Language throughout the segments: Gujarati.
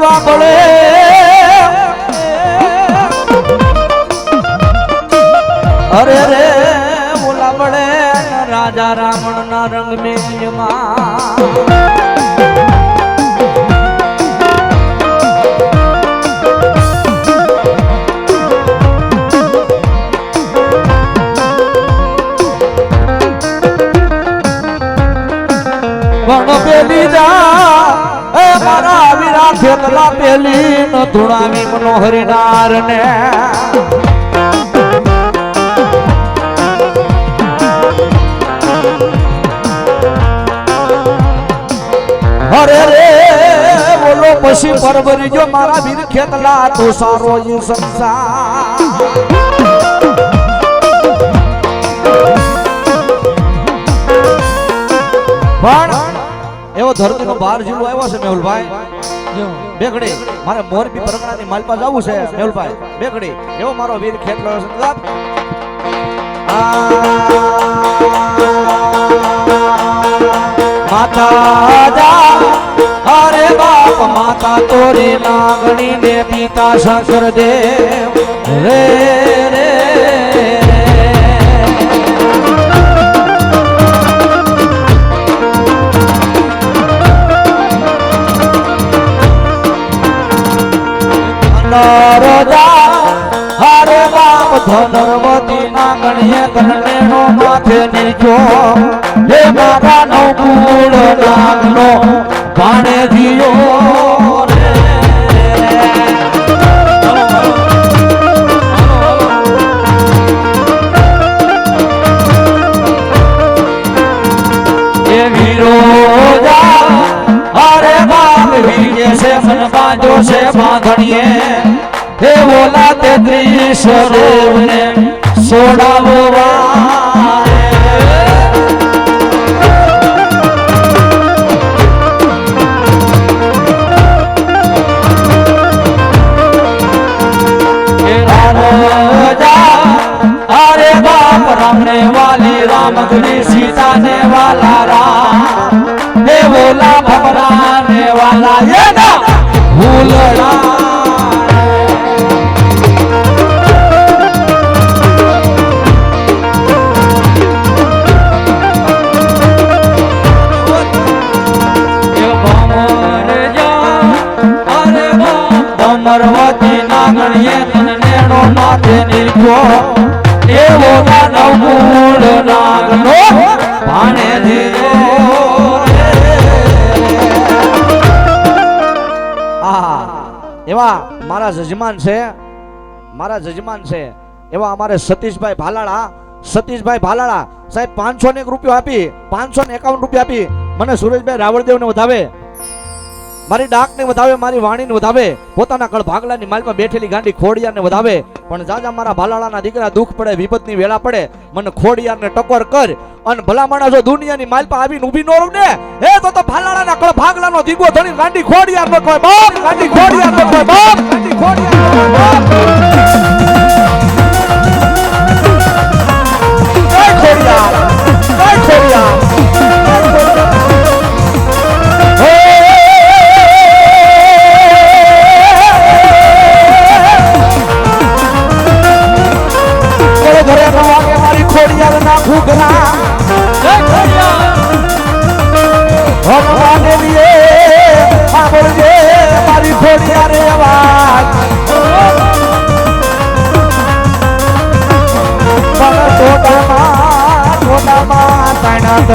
ખાનગઢમાં દીવા પેલી ન મનોહરી નાર ને. અરે રે, બોલો પછી પરવરી જો મારા વીર ખેતલા, તો સારો સંસાર. પણ એવો ધરતીનો બાર જિલ્લો આવ્યો છે મેહુલભાઈ. બેગડી, મારે મોરબી પરગણાની માલપા જવું છે મેલભાઈ બેગડી, એવો મારો વીર ખેતલો. માતા અરે બાપ, માતા તોરી લાગણી ને પિતા શંકર દેવ રે રે ગણ્ય કરણેનો માથે નીચો હે મારા નો કુળ નાગનો ભાણે જીયો બાંધો છે, બાંધણીએ. બોલા તેત્રીસ દેવને સોડાવો વારે. જજમાન છે મારા જજમાન છે એવા અમારે સતીશભાઈ ભાલાળા સતીશભાઈ ભાલાળા સાહેબ પાંચસો ને એક રૂપિયો આપી પાંચસો ને એકાવન રૂપિયા આપી મને સુરેશભાઈ રાવળદેવને વધાવે, મારી ડાકને વધાવે, મારી વાણીને વધાવે, પોતાના કળ ભાગલાની માલમાં બેઠેલી ગાંડી ખોડિયારને વધાવે પણ જાજા મારા ભાલાળાના દીકરા દુઃખ પડે વિપતની વેળા પડે, મને ખોડિયારને ટકોર કર અને ભલા માણસ જો દુનિયાની માલપા આવીને ઊભી ન રહું ને એ તો તો ભાલાળાના કળ ભાગલાનો દીગો ધણી ગાંડી ખોડિયાર નો કોઈ બાપ, ગાંડી ખોડિયાર નો કોઈ બાપ, ગાંડી ખોડિયાર નો બાપ.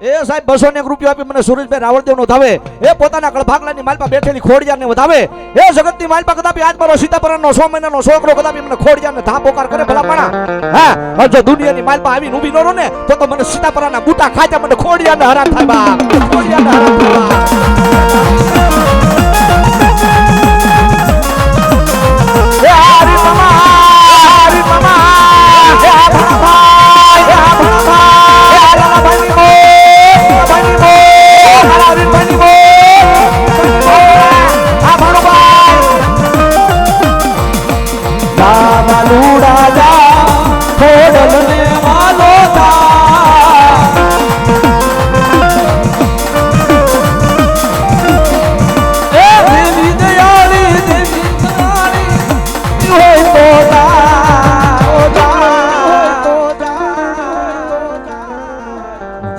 એ સાહેબ બસો ને રૂપિયો આપી મને સુરેશભાઈ રાવળદેવ નો ધાવે એ પોતાના કળભાગલાની માલપા બેઠેલી ખોડિયાર ને વધાવે. એ જગતની માલપા કદાપી આજ મારો સીતાપરા નો સો મહિનાનો છોકરો કદાપી મને ખોડિયાર ને ધા પોકાર કરે ભલા પણ હા જો દુનિયાની માલપા આવી ઊભી નો ને, તો મને સીતાપરાના બુટા ખાતા મને ખોડિયાર ને હરામ થાય બા ખોડિયાર ને હરામ થાય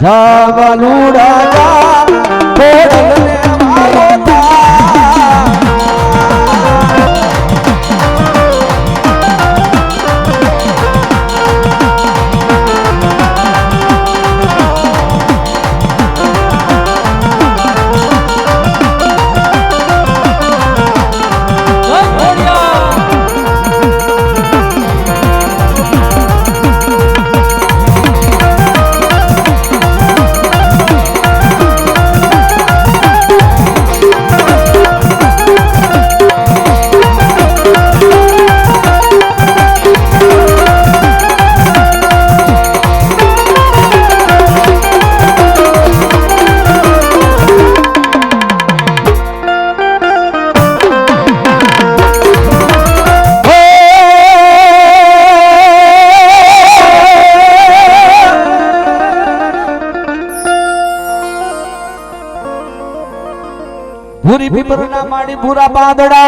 জাবালু ભૂરી પીપરના માડી ભૂરા બાદડા.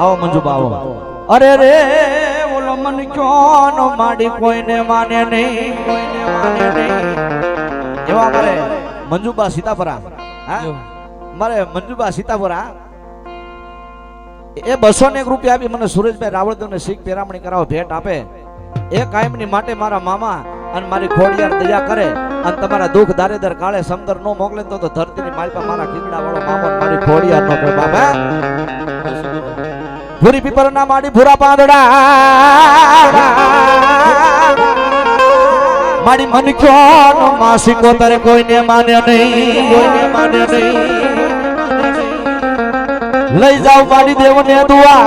આવો મંજુબા બાવો અરે રે ઓલો મન ક્યો નો માડી કોઈને માને નહીં? કોઈને માને નહીં એવા મારે મંજુબા સીતાપરા. હા? મારે મંજુબા સીતાપરા. એ બસો ને એક રૂપિયા આપી મને સુરેશભાઈ રાવળદેવને શીખ પેરામણી કરાવો ભેટ આપે. એ કાયમની માટે મારા મામા અને મારી ખોડિયાર દયા કરે. અને તમારા દુઃખ દારેદર કાળે સમદર નો મોકલે તો તો ધરતીની માલપા મારા ખીજડા વાળો મામો મારી ફોડિયા નો કોઈ બાબા ભૂરી પીપર ના માડી ભૂરા પાંદડા. મારી મન ક્યો નો માસી કોતરે કોઈને માને નહીં, કોઈને માને નહીં. લઈ જાવ મારી દેવને દુઆ.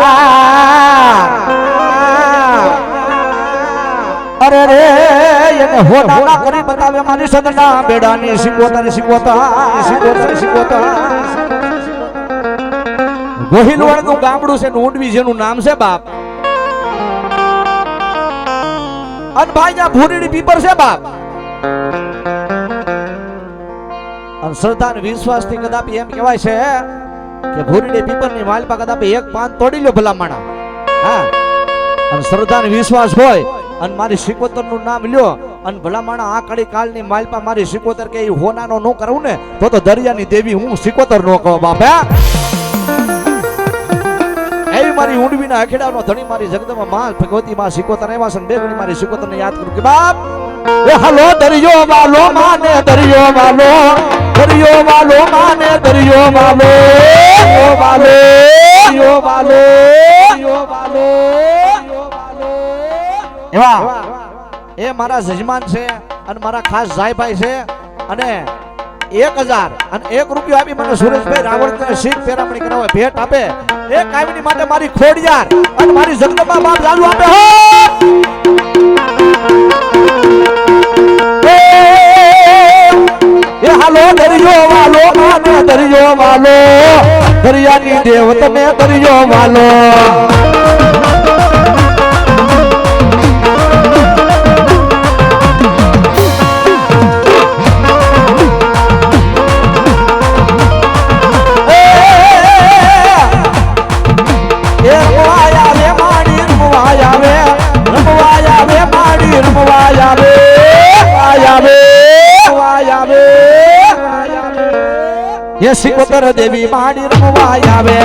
અરે રે. એને હોડાના કરી બતાવે મારી સદના, બેડાની શીખવતા સિંગોતા સિંગોતા સિંગોતા. ગોહિલવાડનું ગામડું છે ઊંડવી જેનું નામ છે બાપ. અને ભાઈ આ ભૂરીડી પીપર છે બાપ. અને સરદાર વિશ્વાસથી કદાપી એમ કહેવાય છે કે ભૂરીડી પીપરની માલપા કદાપી એક પાન તોડી લો ભલા માણા હા. અને સરદાર વિશ્વાસ હોય અને મારી શિકોતરનું નામ લ્યો. અને ભલા માણા આ કડી કાળની માલપા મારી સિકોતર કે હોનાનો નો કરું ને, તો તો દરિયાની દેવી હું સિકોતર નો કહો, બાપા એવી મારી ઊંડવીના અખેડાનો ધણી મારી જગદમાં માં, ભગવતી માં સિકોતર એવા છે બે મારી સિકોતર ને યાદ કરું કે, બાપ, એ હાલો દરિયો વાલો માને, દરિયો વાલો દરિયો વાલો માને, દરિયો વાલો વાલો વાલો, દરિયો વાલો. એવા એ મારા જજમાન છે અને મારા ખાસ જાયભાઈ છે અને એક હજાર અને એક રૂપિયો આપી મને સુરેશભાઈ રાવળ શીખ પેરામણી કરાવે ભેટ આપે એ કાયમની માટે મારી ખોડિયાર અને મારી જગદંબા બાપ ચાલુ આપે હો! એ હાલો દરિયો વાલો, આને દરિયો વાલો, દરિયાની દેવ તમે દરિયો વાલો દેવી માડી રમવાયા રે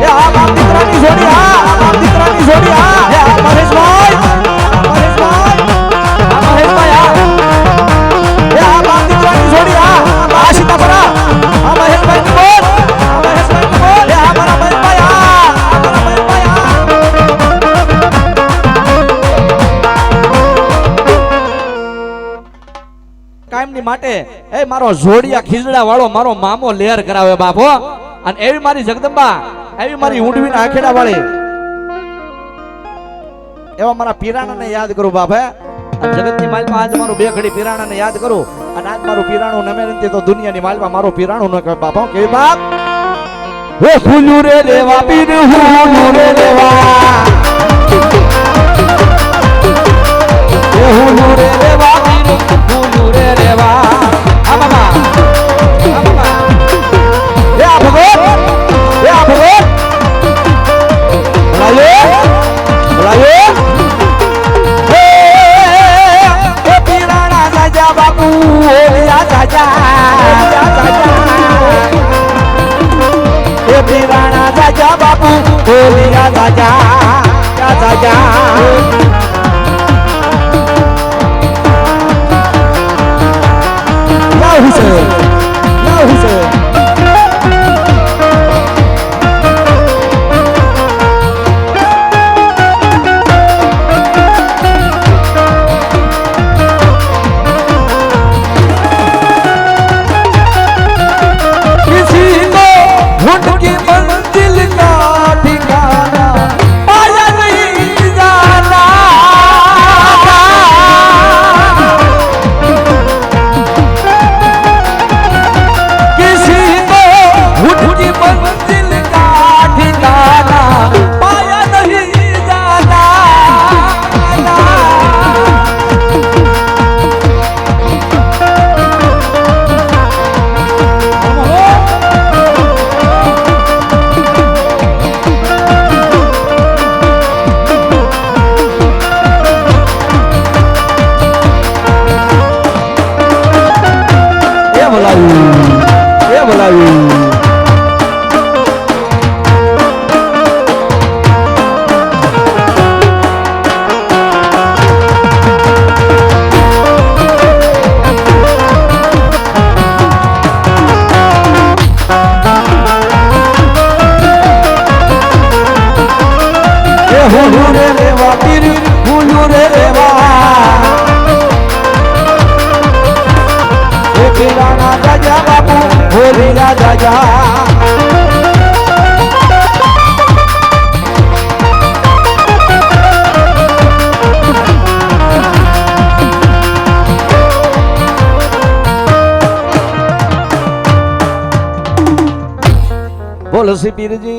એ આ બાપ દીકરાની જોડી આ દીકરાની જોડી એ મહેશભાઈ કાયમની માટે, એ મારો જોડિયા ખીજડા વાળો મારો મામો લેર કરાવે બાપો અને એવી મારી જગદંબા, એવી મારી ઊંડવીના આખેડા વાળી. એવા મારા પીરાણાને યાદ કરું બાપે અને જગતની માલમાં આજ મારું બે ઘડી પીરાણાને યાદ કરું. અને આજ મારું પીરાણું નમે નથી તો દુનિયાની માલમાં મારું પીરાણું ન કહે બાપા કેવી બાપ? રે દેવા પીર હું રે દેવા. રાજા બાપુ બોલિયા રાજા રાજા એ બોલ શ્રી પીરજી બાપાની